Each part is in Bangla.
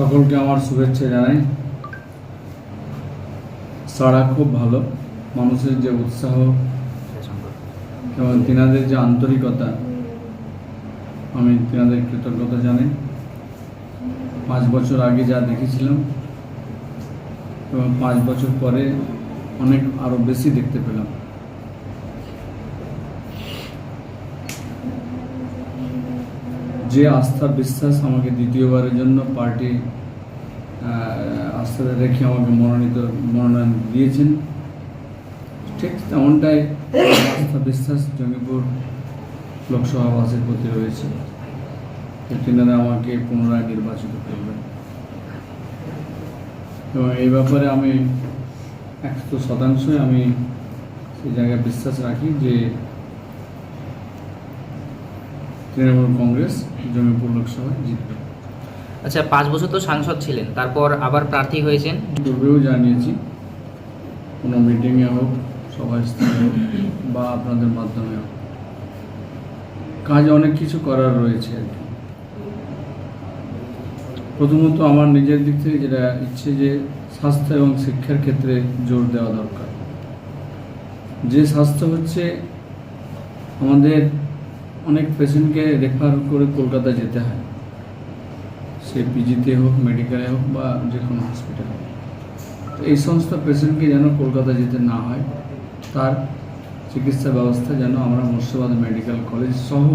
সকলকে আমার শুভেচ্ছা জানাই। সারা খুব ভালো। মানুষের যে উৎসাহ এবং তিনাদের যে আন্তরিকতা, আমি তিনাদের কৃতজ্ঞতা জানাই। পাঁচ বছর আগে যা দেখেছিলাম এবং পাঁচ বছর পরে অনেক আরও বেশি দেখতে পেলাম যে আস্থা, বিশ্বাস আমাকে দ্বিতীয়বারের জন্য পার্টি আস্থা রেখে আমাকে মনোনীত, মনোনয়ন দিয়েছেন। ঠিক তেমনটাই আস্থা, বিশ্বাস জঙ্গিপুর লোকসভাবাসীর প্রতি রয়েছে। তিনারা আমাকে পুনরায় নির্বাচিত করবেন। এবং এই ব্যাপারে আমি একশো শতাংশই আমি সেই জায়গায় বিশ্বাস রাখি যে তৃণমূল কংগ্রেস জঙ্গিপুর লোকসভায় জিতবে। আচ্ছা পাঁচ বছর তো সাংসদ ছিলেন তারপর আবার প্রার্থী হয়েছেন? পূর্বেও জানিয়েছি কোনো মিটিংয়ে হোক সভাস্থলে হোক বা আপনাদের মাধ্যমে হোক। কাজ অনেক কিছু করার রয়েছে আর কি। প্রথমত আমার নিজের দিক থেকে যেটা ইচ্ছে যে স্বাস্থ্য এবং শিক্ষার ক্ষেত্রে জোর দেওয়া দরকার। যে স্বাস্থ্য হচ্ছে আমাদের অনেক পেশেন্টকে রেফার করে কলকাতা যেতে হয়। সে পিজিতে হোক মেডিকেলে হোক বা যে কোনো হসপিটালে তো এই সমস্ত পেশেন্টকে যেন কলকাতা যেতে না হয়, তার চিকিৎসা ব্যবস্থা যেন আমরা মুর্শিদাবাদ মেডিকেল কলেজ সহ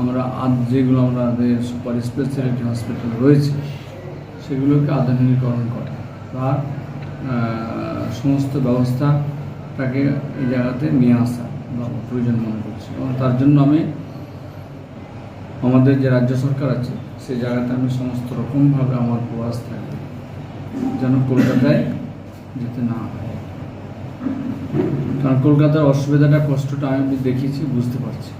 আমরা আদ, যেগুলো আমাদের সুপার স্পেশালিটি হসপিটাল রয়েছে, সেগুলোকে আধুনিকরণ করা। তার সমস্ত ব্যবস্থাটাকে এই জায়গাতে নিয়ে আসা। প্রয়োজন মনে করছি। এবং তার জন্য আমি আমাদের যে রাজ্য সরকার আছে সেই জায়গাতে আমি সমস্ত রকমভাবে আমার প্রয়াস থাকবে, যেন কলকাতায় যেতে না হয়। কারণ কলকাতার অসুবিধাটা, কষ্টটা আমি দেখেছি, বুঝতে পারছি।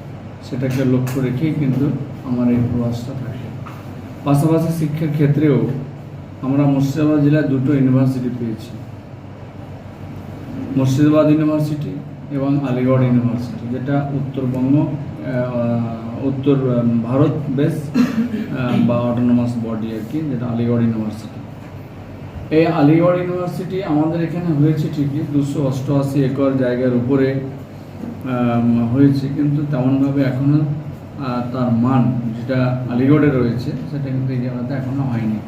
সেটাকে লক্ষ্য রেখেই কিন্তু আমার এই প্রয়াসটা থাকে পাশাপাশি শিক্ষার ক্ষেত্রেও আমরা মুর্শিদাবাদ জেলায় দুটো ইউনিভার্সিটি পেয়েছি। মুর্শিদাবাদ ইউনিভার্সিটি এবং আলিগড় ইউনিভার্সিটি, যেটা উত্তরবঙ্গ উত্তর ভারত বেস বা অটোনোমাস বডি আর কি, যেটা আলিগড় ইউনিভার্সিটি। এই আলিগড় ইউনিভার্সিটি আমাদের এখানে হয়েছে ঠিকই, দুশো অষ্টআশি একর জায়গার উপরে হয়েছে, কিন্তু তেমনভাবে এখনও তার মান যেটা আলিগড়ে রয়েছে, সেটা কিন্তু এই জায়গাতে এখনও হয়নি।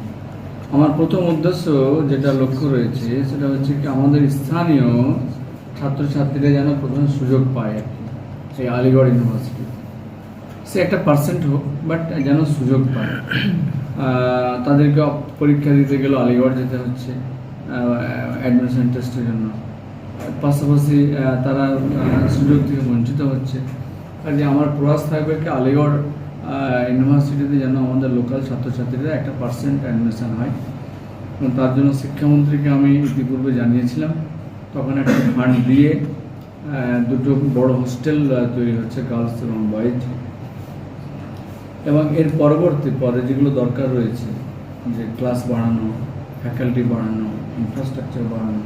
আমার প্রথম উদ্দেশ্য যেটা লক্ষ্য রয়েছে, সেটা হচ্ছে কি আমাদের স্থানীয় ছাত্রছাত্রীরা যেন প্রথমে সুযোগ পায় আর কি এই আলিগড় ইউনিভার্সিটি। সে একটা পার্সেন্ট হোক বাট যেন সুযোগ পায়। তাদেরকে পরীক্ষা দিতে গেলে আলিগড় যেতে হচ্ছে অ্যাডমিশন টেস্টের জন্য। পাশাপাশি তারা সুযোগ থেকে বঞ্চিত হচ্ছে। আর যে আমার প্রয়াস থাকবে কি আলিগড় ইউনিভার্সিটিতে যেন আমাদের লোকাল ছাত্রছাত্রীরা একটা পার্সেন্ট অ্যাডমিশন হয়। তার জন্য শিক্ষামন্ত্রীকে আমি ইতিপূর্বে জানিয়েছিলাম। তখন একটা ফান্ড দিয়ে দুটো বড় হোস্টেল তৈরি হচ্ছে গার্লস এবং বয়েজ এবং এর পরবর্তী পরে যেগুলো দরকার রয়েছে, যে ক্লাস বাড়ানো ফ্যাকাল্টি বাড়ানো ইনফ্রাস্ট্রাকচার বাড়ানো,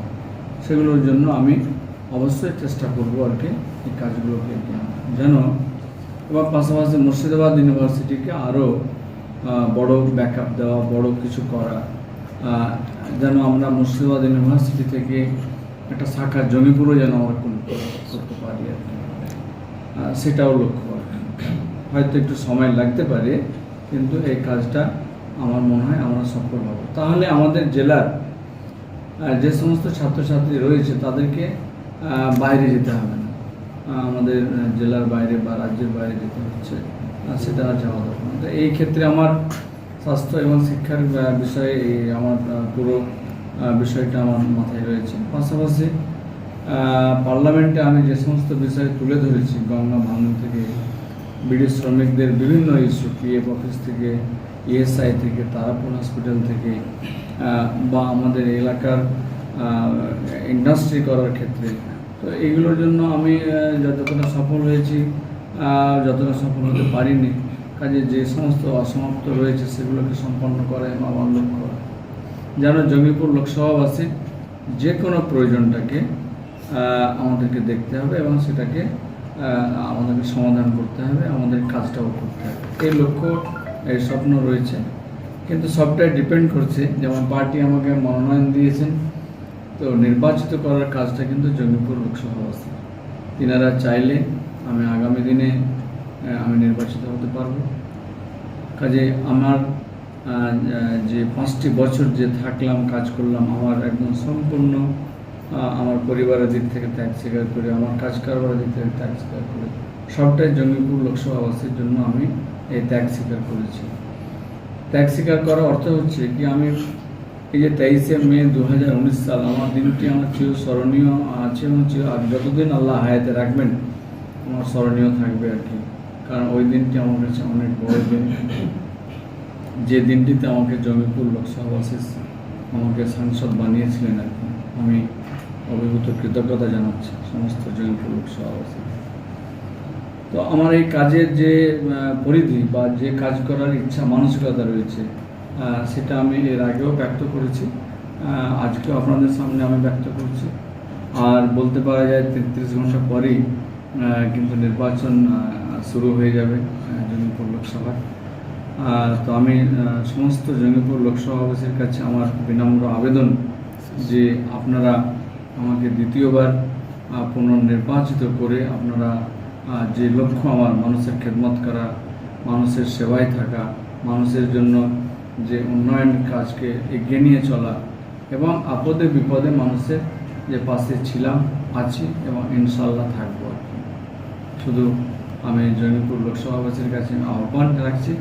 সেগুলোর জন্য আমি অবশ্যই চেষ্টা করব আর কি এই কাজগুলোকে যেন এবং পাশাপাশি মুর্শিদাবাদ ইউনিভার্সিটিকে আরও বড় ব্যাকআপ দেওয়া, বড় কিছু করা যেন আমরা মুর্শিদাবাদ ইউনিভার্সিটি থেকে একটা শাখা জমিপুরও যেন কোন- করতে পারি আর সেটাও লক্ষ্য হয়তো একটু সময় লাগতে পারে, কিন্তু এই কাজটা আমার মনে হয় আমরা সফল হব। তাহলে আমাদের জেলার যে সমস্ত ছাত্রছাত্রী রয়েছে তাদেরকে বাইরে যেতে হবে না। আমাদের জেলার বাইরে বা রাজ্যের বাইরে যেতে হচ্ছে সেটা যাওয়া দরকার এই ক্ষেত্রে আমার স্বাস্থ্য এবং শিক্ষার বিষয়ে আমার পুরো বিষয়টা আমার মাথায় রয়েছে। পাশাপাশি পার্লামেন্টে আমি যে সমস্ত বিষয় তুলে ধরেছি, গঙ্গা ভাঙন থেকে, বিডি শ্রমিকদের বিভিন্ন ইস্যু পিএফ অফিস থেকে ইএসআই থেকে তারাপুর হসপিটাল থেকে বা আমাদের এলাকার ইন্ডাস্ট্রি করার ক্ষেত্রে। তো এইগুলোর জন্য আমি যতটা সফল হয়েছি যতটা সফল হতে পারিনি, কাজে যে সমস্ত অসমাপ্ত রয়েছে, সেগুলোকে সম্পন্ন করা আমার যেন জঙ্গিপুর লোকসভাবাসীর যে কোনো প্রয়োজনটাকে আমাদেরকে দেখতে হবে এবং সেটাকে আমাদেরকে সমাধান করতে হবে, আমাদের কাজটাও করতে হবে। এই লক্ষ্য, এই স্বপ্ন রয়েছে। কিন্তু সবটাই ডিপেন্ড করছে, যেমন পার্টি আমাকে মনোনয়ন দিয়েছেন, তো নির্বাচিত করার কাজটা কিন্তু জঙ্গিপুর লোকসভা আছে তিনারা চাইলে আমি আগামী দিনে আমি নির্বাচিত হতে পারব। কাজে আমার যে পাঁচটি বছর যে থাকলাম, কাজ করলাম, আমার একদম সম্পূর্ণ আমার পরিবারের দিক থেকে ত্যাগ স্বীকার করে, আমার কাজ কারবারের দিক থেকে ত্যাগ স্বীকার করে, সবটাই জঙ্গিপুর লোকসভা আবাসের জন্য আমি এই ত্যাগ স্বীকার করেছি। ত্যাগ স্বীকার করার অর্থ হচ্ছে কি, আমি এই যে তেইশে মে দু হাজার উনিশ সাল, আমার দিনটি আমার চির স্মরণীয় আছে এবং চির, আর যতদিন আল্লাহ হায়াতে রাখবেন, আমার স্মরণীয় থাকবে আর কি। কারণ ওই দিনটি আমার কাছে অনেক বড় দিন। যে দিনটিতে আমাকে জমিপুর লোকসভা আমাকে সাংসদ বানিয়েছিলেন আর আমি অভিভূত কৃতজ্ঞতা জানাচ্ছি সমস্ত জমিপুর লোকসভা তো আমার এই কাজের যে পরিধি বা যে কাজ করার ইচ্ছা মানসিকতা রয়েছে সেটা আমি এর আগেও ব্যক্ত করেছি আহ, আজকেও আপনাদের সামনে আমি ব্যক্ত করছি। আর বলতে পারা যায় তেত্রিশ ঘণ্টা পরেই কিন্তু নির্বাচন শুরু হয়ে যাবে জঙ্গিপুর লোকসভায় তো আমি সমস্ত জঙ্গিপুর লোকসভাবাসীর কাছে আমার বিনম্র আবেদন যে আপনারা আমাকে দ্বিতীয়বার পুনর্নির্বাচিত করে আপনারা যে লক্ষ্য আমার, মানুষের খেদমত করা, মানুষের সেবায় থাকা, মানুষের জন্য যে উন্নয়ন কাজকে এগিয়ে নিয়ে চলা এবং আপদে বিপদে মানুষের যে পাশে ছিলাম, আছি এবং ইনশাল্লাহ থাকব। শুধু আমি জয়নীপুর লোকসভাবাসীর কাছে আহ্বান রাখছি।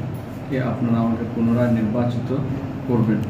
আপনারা আমাকে পুনরায় নির্বাচিত করবেন।